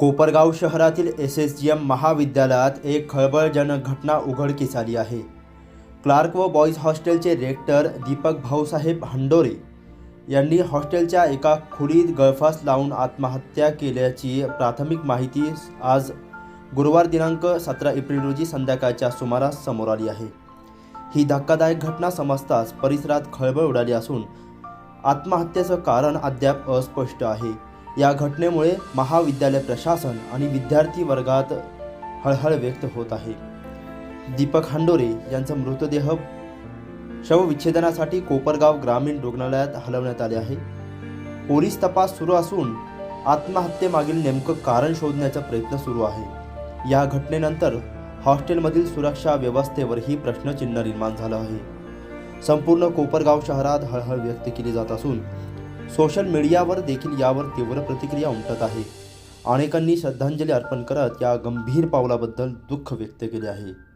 कोपरगाव शहरातील S S G M महाविद्यालयात एक खळबळजनक घटना उघडकीस आली आहे. क्लार्क व बॉईज हॉस्टेलचे रेक्टर दीपक भाऊसाहेब हंडोरे यांनी हॉस्टेलच्या एका खोलीत गळफास लावून आत्महत्या केल्याची प्राथमिक माहिती आज गुरुवार दिनांक सतरा एप्रिल रोजी संध्याकाळच्या सुमारास समोर आली आहे. ही धक्कादायक घटना समजताच परिसरात खळबळ उडाली असून आत्महत्येचं कारण अद्याप अस्पष्ट आहे. या घटनेमुळे महाविद्यालय प्रशासन आणि विद्यार्थी वर्गात हळहळ व्यक्त होत आहे. दीपक हांडोरे यांचा मृतदेह शवविच्छेदनासाठी कोपरगाव ग्रामीण रुग्णालयात हलवण्यात आले आहे. पोलीस तपास सुरू असून आत्महत्येमागील नेमकं कारण शोधण्याचा प्रयत्न सुरू आहे. या घटनेनंतर हॉस्टेलमधील सुरक्षा व्यवस्थेवरही प्रश्नचिन्ह निर्माण झालं आहे. संपूर्ण कोपरगाव शहरात हळहळ व्यक्त केली जात असून सोशल मीडियावर देखील यावर तीव्र प्रतिक्रिया उमटत आहे. अनेकांनी श्रद्धांजली अर्पण करत या गंभीर पावलाबद्दल दुःख व्यक्त केले आहे.